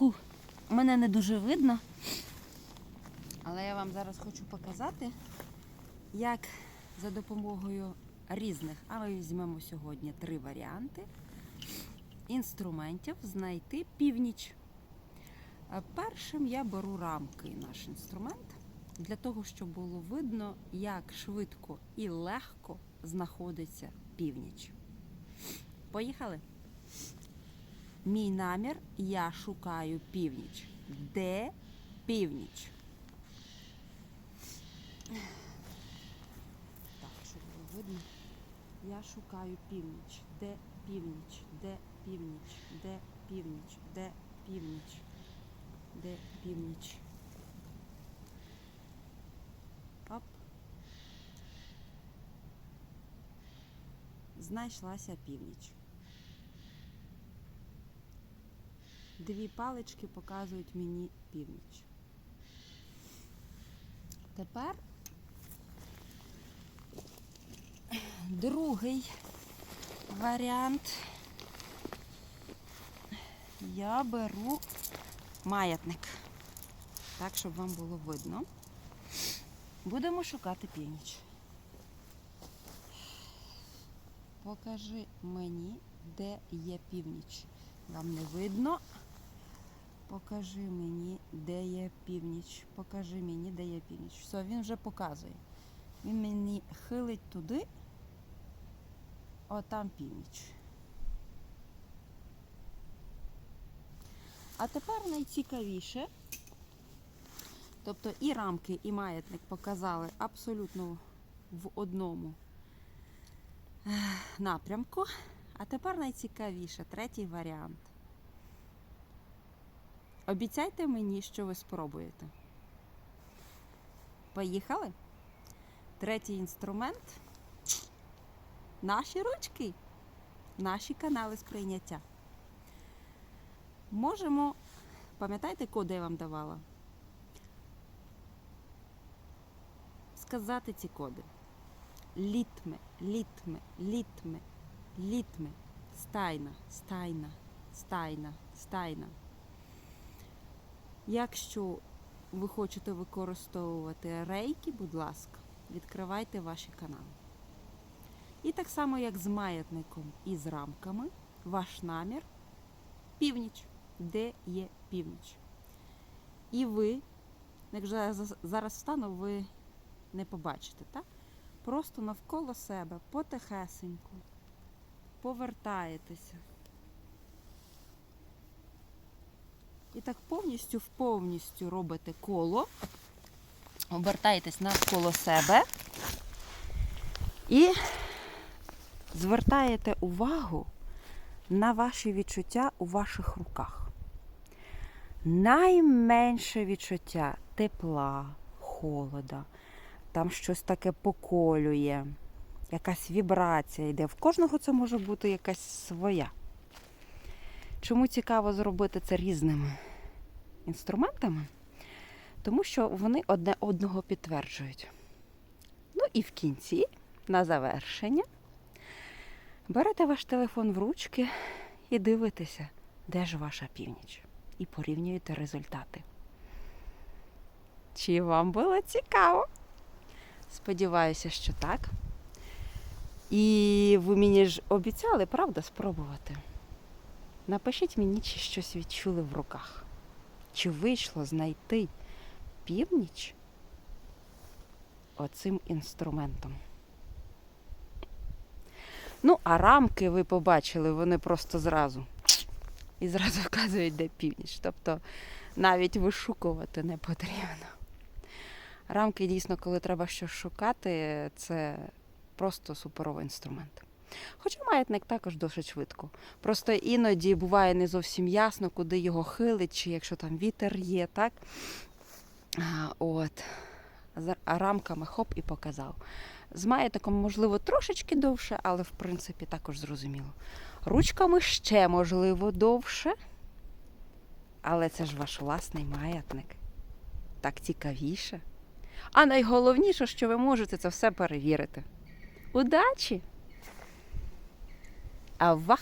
зв'язку мене не дуже видно. Але я вам зараз хочу показати, як за допомогою різних, а ми візьмемо сьогодні три варіанти інструментів знайти північ. Е, Першим я беру рамки наш інструмент для того, щоб було видно, як швидко і легко знаходиться північ. Поїхали. Мій намір я шукаю північ. Де північ? Так, щоб було видно. Я шукаю північ. Де північ? Де північ? Де північ? Де північ? Де північ? Оп. Знайшлася північ. Дві палички показують мені північ. Тепер другий варіант. Я беру маятник, так, щоб вам було видно. Будемо шукати північ. Покажи мені, де є північ. Вам не видно. Покажи мені, де є північ. Покажи мені, де є північ. Все, він вже показує. Він мені хилить туди. О, там північ. А тепер найцікавіше. Тобто і рамки, і маятник показали абсолютно в одному напрямку. А тепер найцікавіше, третій варіант. Обіцяйте мені, що ви спробуєте. Поїхали? Третій інструмент. Наші ручки, наші канали сприйняття. Можемо, пам'ятаєте, коди я вам давала? Сказати ці коди. Літме, літме, літме, літме, стайна, стайна, стайна, стайна. Якщо ви хочете використовувати рейки, будь ласка, відкривайте ваші канали. І так само, як з маятником і з рамками, ваш намір північ, де є північ. І ви, якщо я зараз встану, ви не побачите, так? Просто навколо себе потихесеньку повертаєтеся. І так повністю в повністю робите коло, обертаєтесь навколо себе і звертаєте увагу на ваші відчуття у ваших руках. Найменше відчуття тепла, холода, там щось таке поколює, якась вібрація йде. В кожного це може бути якась своя. Чому цікаво зробити це різними інструментами? Тому що вони одне одного підтверджують. Ну і в кінці, на завершення, берете ваш телефон в ручки і дивитеся, де ж ваша північ. І порівнюєте результати. Чи вам було цікаво? Сподіваюся, що так. І ви мені ж обіцяли, правда, спробувати. Напишіть мені, чи щось відчули в руках. Чи вийшло знайти північ оцим інструментом. Ну, а рамки ви побачили, вони просто зразу. І зразу вказують, де північ. Тобто навіть вишукувати не потрібно. Рамки дійсно, коли треба щось шукати, це просто суперовий інструмент. Хоча маятник також досить швидко. Просто іноді буває не зовсім ясно, куди його хилить, чи якщо там вітер є, так? От. За- рамками хоп і показав. З маятником, можливо, трошечки довше, але в принципі також зрозуміло. Ручками ще, можливо, довше. Але це ж ваш власний маятник. Так цікавіше. А найголовніше, що ви можете це все перевірити. Удачі! Au revoir.